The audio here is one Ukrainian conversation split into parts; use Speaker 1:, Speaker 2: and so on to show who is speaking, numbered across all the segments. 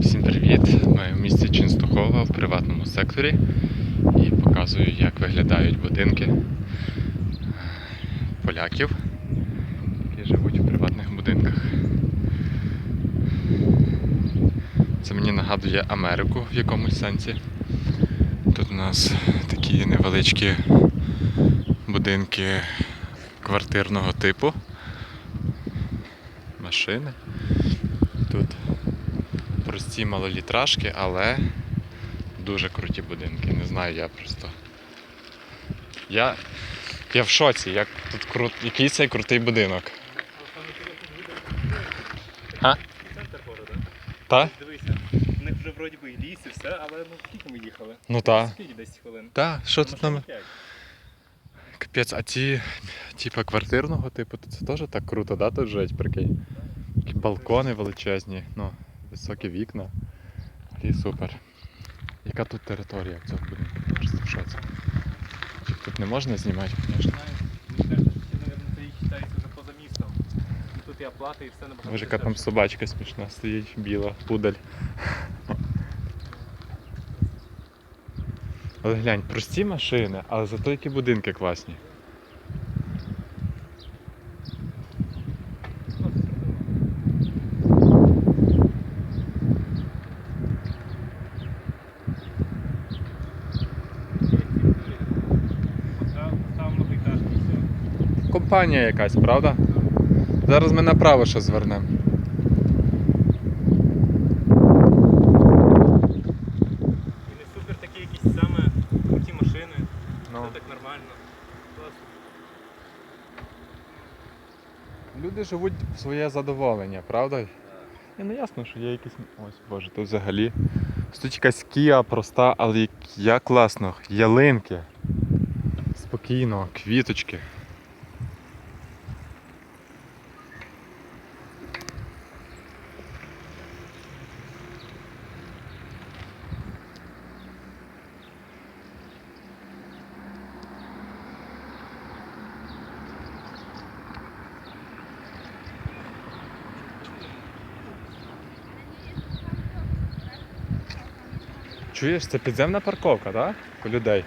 Speaker 1: Всім привіт! Ми в місті Ченстухова в приватному секторі і показую, як виглядають будинки поляків, які живуть у приватних будинках. Це мені нагадує Америку в якомусь сенсі. Тут у нас такі невеличкі будинки квартирного типу. Машини. Прості малолітражки, але дуже круті будинки. Не знаю, я просто. Я, я в шоці, як тут крут... який цей крутий будинок. А?
Speaker 2: Центр города.
Speaker 1: Та?
Speaker 2: Дивися, в них вже вроді би і ліс, і все, але ну скільки ми їхали?
Speaker 1: Ну та.
Speaker 2: Скільки 10 хвилин?
Speaker 1: Та, що тут нам. Капець, а ті, типа квартирного типу, то це теж так круто, да, тут жить, прикинь. Такі балкони величезні, ну, високі вікна. І супер. Яка тут територія в цьому будинку? Просто в шоці. Чи Тут не можна знімати, звісно.
Speaker 2: Знаєш, мені кажеться, що ти, мабуть, це і вважається вже поза містом. І тут і оплата, і все набагато.
Speaker 1: Боже, яка там собачка смішна стоїть, біла, пудель. Але глянь, прості машини, але зато які будинки класні.
Speaker 2: Ну, це зрозуміло. Постав- Постав многоэтажки, і все.
Speaker 1: Компанія якась, правда? Зараз ми направо ще звернемо.
Speaker 2: І не супер такі якісь саме круті машини.
Speaker 1: Ну.
Speaker 2: Все так нормально. Класно.
Speaker 1: Люди живуть в своє задоволення, правда? Ні, ну ясно, що є якісь. Ось, боже, тут взагалі. Тут якась кія проста, але як класно. Ялинки. Спокійно, квіточки. Чуєш, це підземна парковка, так? У людей.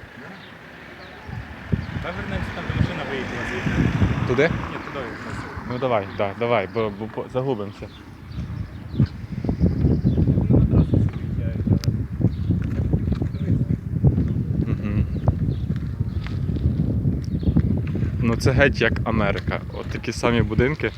Speaker 2: Та вернемося там, де машина виїхала звідти.
Speaker 1: Туди?
Speaker 2: Ні, туди.
Speaker 1: Ну давай, да, давай, бо, бо, бо загубимося.
Speaker 2: Виїжджають.
Speaker 1: Ну це геть як Америка. От такі самі будинки.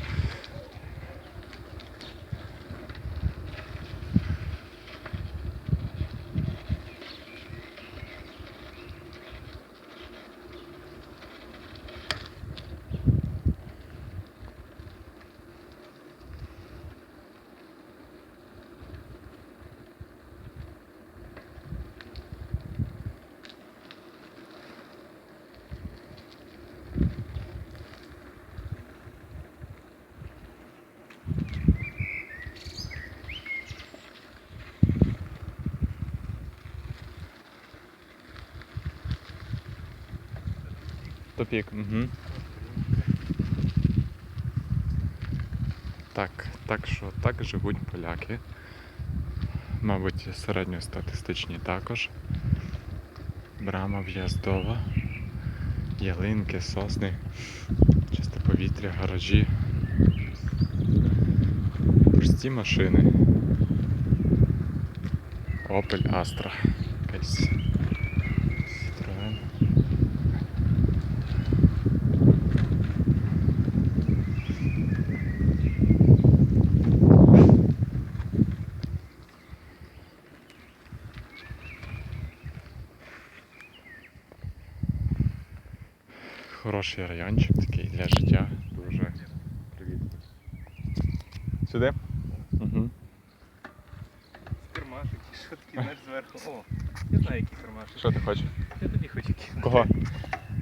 Speaker 1: Тупік. Угу. Так, так що так живуть поляки. Мабуть, середньостатистичні також. Брама в'яздова, ялинки, сосни, чисте повітря, гаражі. Прості машини. Opel Astra. Якась Хороший райончик такий для життя. Дуже привітний. Сюди? Угу.
Speaker 2: Кермашик, що такі, знаєш, зверху. О, я знаю, який кермашик.
Speaker 1: Що ти хочеш?
Speaker 2: Я тобі хочу кинути.
Speaker 1: Кого?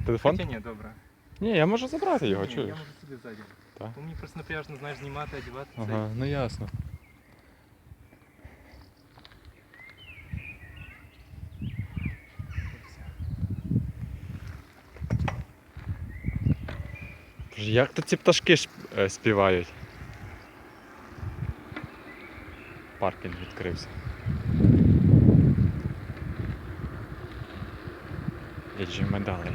Speaker 1: Телефон?
Speaker 2: Хоча ні, добре.
Speaker 1: Ні, я можу забрати його,
Speaker 2: Ні, Я
Speaker 1: чуєш?
Speaker 2: можу собі ззаді.
Speaker 1: Так?
Speaker 2: Бо мені просто напряжно, знаєш, знімати, одягати.
Speaker 1: Ага, ну ясно. Боже, Як то ці пташки е, співають? паркінг відкрився. Їдемо далі.